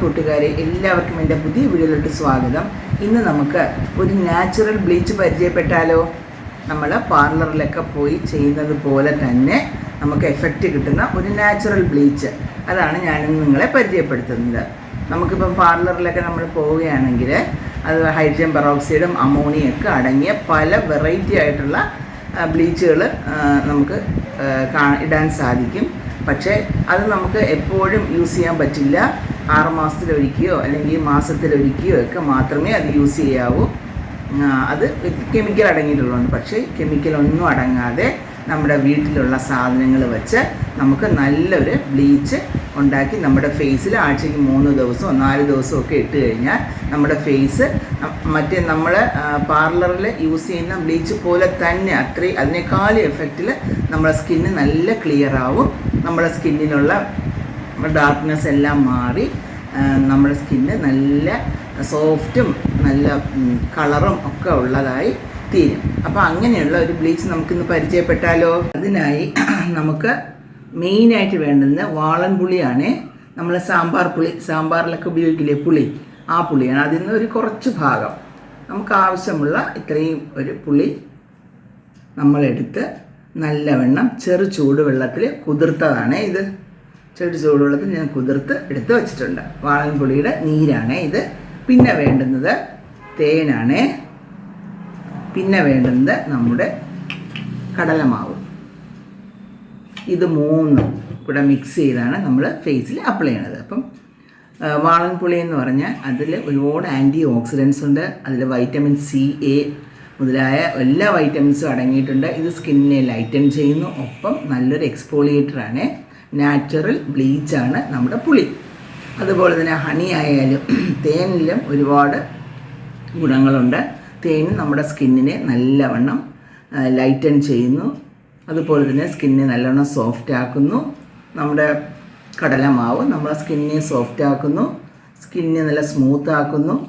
കൂട്ടുകാരെ എല്ലാവർക്കും എന്റെ പുതിയ വീഡിയോയിലോട്ട് സ്വാഗതം. ഇന്ന് നമുക്ക് ഒരു നാച്ചുറൽ ബ്ലീച്ച് പരിചയപ്പെട്ടാലോ? നമ്മൾ പാർലറിലൊക്കെ പോയി ചെയ്യുന്നത് പോലെ തന്നെ നമുക്ക് എഫക്റ്റ് കിട്ടുന്ന ഒരു നാച്ചുറൽ ബ്ലീച്ച്. അതാണ് ഞാനിന്ന് നിങ്ങളെ പരിചയപ്പെടുത്തുന്നത്. നമുക്കിപ്പം പാർലറിലൊക്കെ നമ്മൾ പോവുകയാണെങ്കിൽ അത് ഹൈഡ്രജൻ പെറോക്സൈഡും അമോണിയും ഒക്കെ അടങ്ങിയ പല വെറൈറ്റി ആയിട്ടുള്ള ബ്ലീച്ചുകൾ നമുക്ക് ഇടാൻ സാധിക്കും. പക്ഷേ അത് നമുക്ക് എപ്പോഴും യൂസ് ചെയ്യാൻ പറ്റില്ല. ആറ് മാസത്തിലൊരിക്കുകയോ അല്ലെങ്കിൽ മാസത്തിലൊരിക്കുകയോ ഒക്കെ മാത്രമേ അത് യൂസ് ചെയ്യാവൂ. അത് കെമിക്കൽ അടങ്ങിയിട്ടുള്ളതാണ് പക്ഷേ കെമിക്കൽ ഒന്നും അടങ്ങാതെ നമ്മുടെ വീട്ടിലുള്ള സാധനങ്ങൾ വെച്ച് നമുക്ക് നല്ലൊരു ബ്ലീച്ച് ഉണ്ടാക്കി നമ്മുടെ ഫേസിൽ ആഴ്ചയ്ക്ക് മൂന്ന് ദിവസമോ നാല് ദിവസമോ ഒക്കെ ഇട്ട് കഴിഞ്ഞാൽ നമ്മുടെ ഫേസ് മറ്റേ നമ്മൾ പാർലറിൽ യൂസ് ചെയ്യുന്ന ബ്ലീച്ച് പോലെ തന്നെ അത്രയും അതിനേക്കാളും എഫക്റ്റിൽ നമ്മുടെ സ്കിന്ന് നല്ല ക്ലിയർ ആവും. നമ്മുടെ സ്കിന്നിലുള്ള ഡാർക്ക്നെസ് എല്ലാം മാറി നമ്മുടെ സ്കിന്ന് നല്ല സോഫ്റ്റും നല്ല കളറും ഒക്കെ ഉള്ളതായി തീരും. അപ്പോൾ അങ്ങനെയുള്ള ഒരു ബ്ലീച്ച് നമുക്കിന്ന് പരിചയപ്പെട്ടാലോ? അതിനായി നമുക്ക് മെയിനായിട്ട് വേണ്ടുന്ന വാളൻ പുളിയാണ്. നമ്മൾ സാമ്പാർ പുളി സാമ്പാറിലൊക്കെ ഉപയോഗിക്കില്ലേ പുളി? ആ പുളിയാണ്. അതിൽ നിന്ന് ഒരു കുറച്ച് ഭാഗം നമുക്ക് ആവശ്യമുള്ള ഇത്രയും ഒരു പുളി നമ്മളെടുത്ത് നല്ലവണ്ണം ചെറു ചൂടുവെള്ളത്തിൽ കുതിർത്തതാണ് ഇത്. ചെറു ചൂടുവെള്ളത്തിൽ ഞാൻ കുതിർത്ത് എടുത്ത് വെച്ചിട്ടുണ്ട്. വാളൻപുളിയുടെ നീരാണ് ഇത്. പിന്നെ വേണ്ടുന്നത് തേനാണ്. പിന്നെ വേണ്ടുന്നത് നമ്മുടെ കടലമാവ്. ഇത് മൂന്നും കൂടെ മിക്സ് ചെയ്താണ് നമ്മൾ ഫേസിൽ അപ്ലൈ ചെയ്യണത്. അപ്പം വാളൻപുളി എന്ന് പറഞ്ഞാൽ അതിൽ ഒരുപാട് ആന്റി ഓക്സിഡൻസ് ഉണ്ട്. അതിൽ വൈറ്റമിൻ സി എ മുതലായ എല്ലാ വൈറ്റമിൻസും അടങ്ങിയിട്ടുണ്ട്. ഇത് സ്കിന്നിനെ ലൈറ്റൻ ചെയ്യുന്നു. ഒപ്പം നല്ലൊരു എക്സ്പോളിയേറ്ററാണ് നാച്ചുറൽ ബ്ലീച്ചാണ് നമ്മുടെ പുളി. അതുപോലെ തന്നെ ഹണി ആയാലും തേനിലും ഒരുപാട് ഗുണങ്ങളുണ്ട്. തേൻ നമ്മുടെ സ്കിന്നിനെ നല്ലവണ്ണം ലൈറ്റൻ ചെയ്യുന്നു. അതുപോലെ തന്നെ സ്കിന്നിനെ നല്ലവണ്ണം സോഫ്റ്റ് ആക്കുന്നു. നമ്മുടെ കടലമാവ് നമ്മുടെ സ്കിന്നിനെ സോഫ്റ്റ് ആക്കുന്നു. സ്കിന്നിനെ നല്ല സ്മൂത്ത് ആക്കുന്നു.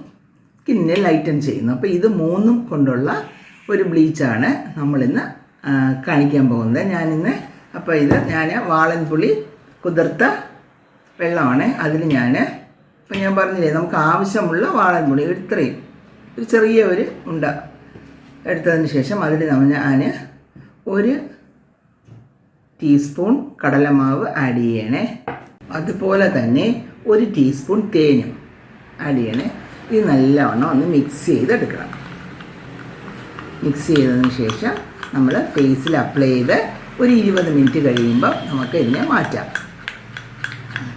സ്കിന്നിനെ ലൈറ്റൻ ചെയ്യുന്നു. അപ്പോൾ ഇത് മൂന്നും കൊണ്ടുള്ള ഒരു ബ്ലീച്ചാണ് നമ്മളിന്ന് കാണിക്കാൻ പോകുന്നത്. ഞാനിന്ന് അപ്പോൾ ഇത് ഞാൻ വാളൻ പുളി കുതിർത്ത വെള്ളമാണ്. അതിൽ ഞാൻ ഇപ്പം ഞാൻ പറഞ്ഞില്ലേ നമുക്ക് ആവശ്യമുള്ള വാളൻ പുളി ഇത്രയും. ഒരു ചെറിയ ഒരു ഉണ്ട എടുത്തതിന് ശേഷം അതിൽ ഞാൻ ഒരു ടീസ്പൂൺ കടലമാവ് ആഡ് ചെയ്യണേ. അതുപോലെ തന്നെ ഒരു ടീസ്പൂൺ തേനും ആഡ് ചെയ്യണേ. ഇത് നല്ലവണ്ണം ഒന്ന് മിക്സ് ചെയ്തെടുക്കണം. മിക്സ് ചെയ്തതിന് ശേഷം നമ്മൾ ഫേസിൽ അപ്ലൈ ചെയ്ത് ഒരു ഇരുപത് മിനിറ്റ് കഴിയുമ്പോൾ നമുക്ക് ഇതിനെ മാറ്റാം.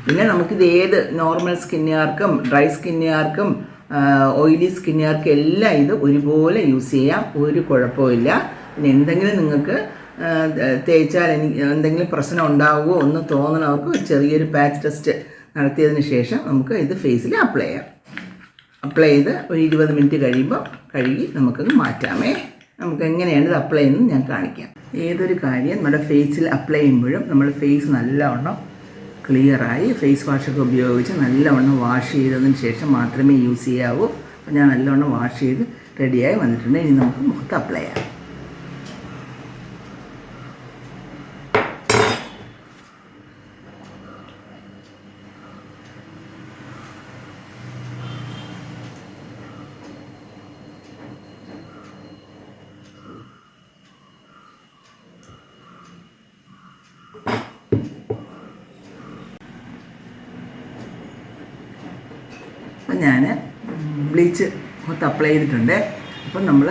പിന്നെ നമുക്കിത് ഏത് നോർമൽ സ്കിന്നുകാർക്കും ഡ്രൈ സ്കിന്നുകാർക്കും ഓയിലി സ്കിന്നുകാർക്കും എല്ലാം ഇത് ഒരുപോലെ യൂസ് ചെയ്യാം. ഒരു കുഴപ്പമില്ല പിന്നെ എന്തെങ്കിലും നിങ്ങൾക്ക് തേച്ചാൽ എനിക്ക് എന്തെങ്കിലും പ്രശ്നം ഉണ്ടാവുമോ ഒന്ന് തോന്നണവർക്ക് ഒരു ചെറിയൊരു പാച്ച് ടെസ്റ്റ് നടത്തിയതിന് ശേഷം നമുക്ക് ഇത് ഫേസിൽ അപ്ലൈ ചെയ്യാം. അപ്ലൈ ചെയ്ത് ഒരു ഇരുപത് മിനിറ്റ് കഴിയുമ്പോൾ കഴുകി നമുക്കത് മാറ്റാമേ. നമുക്ക് എങ്ങനെയാണ് ഇത് അപ്ലൈ ചെയ്യുന്നത് ഞാൻ കാണിക്കാം. ഏതൊരു കാര്യം നമ്മുടെ ഫേസിൽ അപ്ലൈ ചെയ്യുമ്പോഴും നമ്മൾ ഫേസ് നല്ലവണ്ണം ക്ലിയറായി ഫേസ് വാഷൊക്കെ ഉപയോഗിച്ച് നല്ലവണ്ണം വാഷ് ചെയ്തതിന് ശേഷം മാത്രമേ യൂസ് ചെയ്യാവൂ. അപ്പോൾ ഞാൻ നല്ലവണ്ണം വാഷ് ചെയ്ത് റെഡിയായി വന്നിട്ടുണ്ട്. ഇനി നമുക്ക് മുഖത്ത് അപ്ലൈ ചെയ്യാം. ഞാൻ ബ്ലീച്ച് മൊത്തം അപ്ലൈ ചെയ്തിട്ടുണ്ട്. അപ്പം നമ്മൾ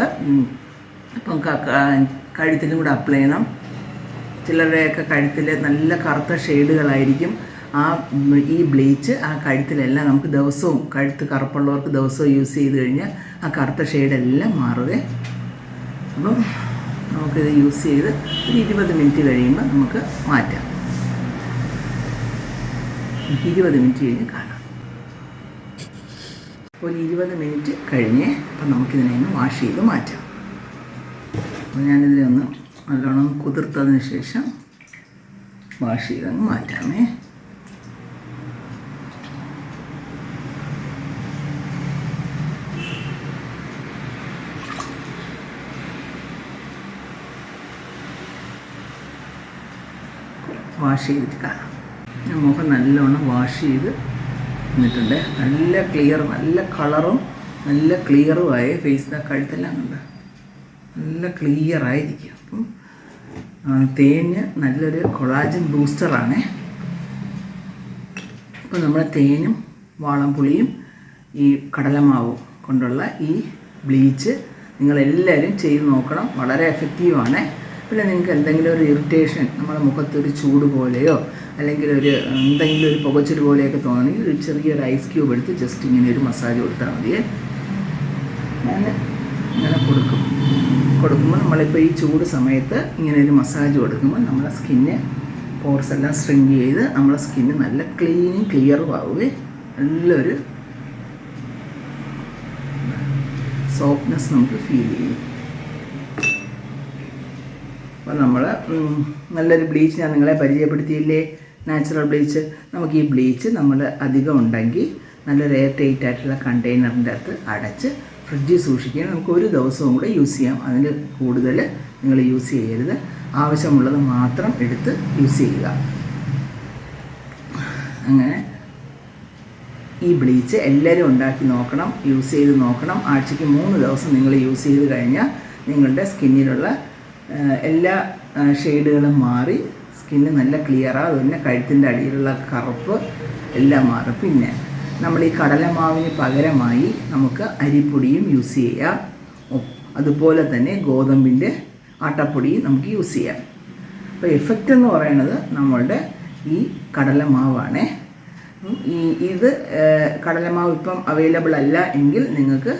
ഇപ്പം കഴുത്തിലും കൂടെ അപ്ലൈ ചെയ്യണം. ചിലരുടെയൊക്കെ കഴുത്തിൽ നല്ല കറുത്ത ഷെയ്ഡുകളായിരിക്കും. ആ ഈ ബ്ലീച്ച് ആ കഴുത്തിലെല്ലാം നമുക്ക് ദിവസവും കഴുത്ത് കറുപ്പുള്ളവർക്ക് ദിവസവും യൂസ് ചെയ്ത് കഴിഞ്ഞാൽ ആ കറുത്ത ഷെയ്ഡെല്ലാം മാറുകയും അപ്പം നമുക്കിത് യൂസ് ചെയ്ത് ഒരു ഇരുപത് മിനിറ്റ് കഴിയുമ്പോൾ നമുക്ക് മാറ്റാം. ഇരുപത് മിനിറ്റ് കഴിഞ്ഞ് കാണാം. ഒരു ഇരുപത് മിനിറ്റ് കഴിഞ്ഞ് അപ്പം നമുക്കിതിനെ ഒന്ന് വാഷ് ചെയ്ത് മാറ്റാം. അപ്പോൾ ഞാനിതിനെ ഒന്ന് നല്ലോണം കുതിർത്തതിന് ശേഷം വാഷ് ചെയ്തങ്ങ് മാറ്റാമേ. വാഷ് ചെയ്തിട്ട് കാണാം. മുഖം നല്ലോണം വാഷ് ചെയ്ത് എന്നിട്ടുണ്ട് നല്ല ക്ലിയർ നല്ല കളറും നല്ല ക്ലിയറുമായ ഫേസിന്റെ കഴുത്തെല്ലാം കണ്ട? നല്ല ക്ലിയർ ആയിരിക്കുക അപ്പം തേഞ്ഞ് നല്ലൊരു കൊളാജൻ ബൂസ്റ്ററാണ് അപ്പോൾ നമ്മുടെ തേനും വാളംപുളിയും ഈ കടലമാവും കൊണ്ടുള്ള ഈ ബ്ലീച്ച് നിങ്ങളെല്ലാവരും ചെയ്ത് നോക്കണം. വളരെ എഫക്റ്റീവാണ് പിന്നെ നിങ്ങൾക്ക് എന്തെങ്കിലും ഒരു ഇറിറ്റേഷൻ നമ്മുടെ മുഖത്തൊരു ചൂട് പോലെയോ അല്ലെങ്കിൽ ഒരു എന്തെങ്കിലും ഒരു പുകച്ചൊരു പോലെയൊക്കെ തോന്നണമെങ്കിൽ ഒരു ചെറിയൊരു ഐസ് ക്യൂബ് എടുത്ത് ജസ്റ്റ് ഇങ്ങനെ ഒരു മസാജ് കൊടുത്താൽ മതി ഞാൻ ഇങ്ങനെ കൊടുക്കും. കൊടുക്കുമ്പോൾ നമ്മളിപ്പോൾ ഈ ചൂട് സമയത്ത് ഇങ്ങനെ ഒരു മസാജ് കൊടുക്കുമ്പോൾ നമ്മുടെ സ്കിന്ന് പോർസ് എല്ലാം സ്ട്രിങ് ചെയ്ത് നമ്മുടെ സ്കിന്ന് നല്ല ക്ലീനും ക്ലിയറും ആവുകയും നല്ലൊരു സോഫ്റ്റ്നെസ് നമുക്ക് ഫീൽ ചെയ്യും. അപ്പോൾ നമ്മൾ നല്ലൊരു ബ്ലീച്ച് ഞാൻ നിങ്ങളെ പരിചയപ്പെടുത്തിയില്ലേ? Natural bleach. നമുക്ക് ഈ ബ്ലീച്ച് നമ്മൾ അധികം ഉണ്ടെങ്കിൽ നല്ലൊരു എയർ ടൈറ്റ് ആയിട്ടുള്ള കണ്ടെയ്നറിന്റെ അകത്ത് അടച്ച് ഫ്രിഡ്ജിൽ സൂക്ഷിക്കുകയും നമുക്ക് ഒരു ദിവസവും കൂടെ യൂസ് ചെയ്യാം. അതിൽ കൂടുതൽ നിങ്ങൾ യൂസ് ചെയ്യരുത്. ആവശ്യമുള്ളത് മാത്രം എടുത്ത് യൂസ് ചെയ്യുക. അങ്ങനെ ഈ ബ്ലീച്ച് എല്ലാവരും ഉണ്ടാക്കി നോക്കണം യൂസ് ചെയ്ത് നോക്കണം. ആഴ്ചയ്ക്ക് മൂന്ന് ദിവസം നിങ്ങൾ യൂസ് ചെയ്ത് കഴിഞ്ഞാൽ നിങ്ങളുടെ സ്കിന്നിലുള്ള എല്ലാ ഷെയ്ഡുകളും മാറി സ്കിന്ന് നല്ല ക്ലിയറാണ് പിന്നെ കഴുത്തിന്റെ അടിയിലുള്ള കറുപ്പ് എല്ലാം മാറും. പിന്നെ നമ്മൾ ഈ കടലമാവിന് പകരമായി നമുക്ക് അരിപ്പൊടിയും യൂസ് ചെയ്യാം. അതുപോലെ തന്നെ ഗോതമ്പിന്റെ ആട്ടപ്പൊടിയും നമുക്ക് യൂസ് ചെയ്യാം. അപ്പോൾ എഫക്റ്റ് എന്ന് പറയുന്നത് നമ്മളുടെ ഈ കടലമാവാണ്. ഈ ഇത് കടലമാവ് ഇപ്പം അവൈലബിൾ അല്ല എങ്കിൽ നിങ്ങൾക്ക്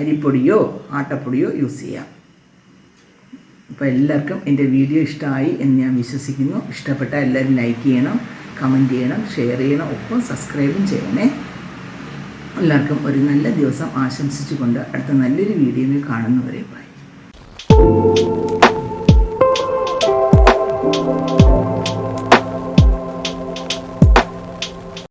അരിപ്പൊടിയോ ആട്ടപ്പൊടിയോ യൂസ് ചെയ്യാം. അപ്പോൾ എല്ലാവർക്കും എന്റെ വീഡിയോ ഇഷ്ടമായി എന്ന് ഞാൻ വിശ്വസിക്കുന്നു. ഇഷ്ടപ്പെട്ട എല്ലാവരും ലൈക്ക് ചെയ്യണം കമന്റ് ചെയ്യണം ഷെയർ ചെയ്യണം ഒപ്പം സബ്സ്ക്രൈബും ചെയ്യണേ. എല്ലാവർക്കും ഒരു നല്ല ദിവസം ആശംസിച്ചുകൊണ്ട് അടുത്ത നല്ലൊരു വീഡിയോയിൽ കാണുന്നവരെ ബൈ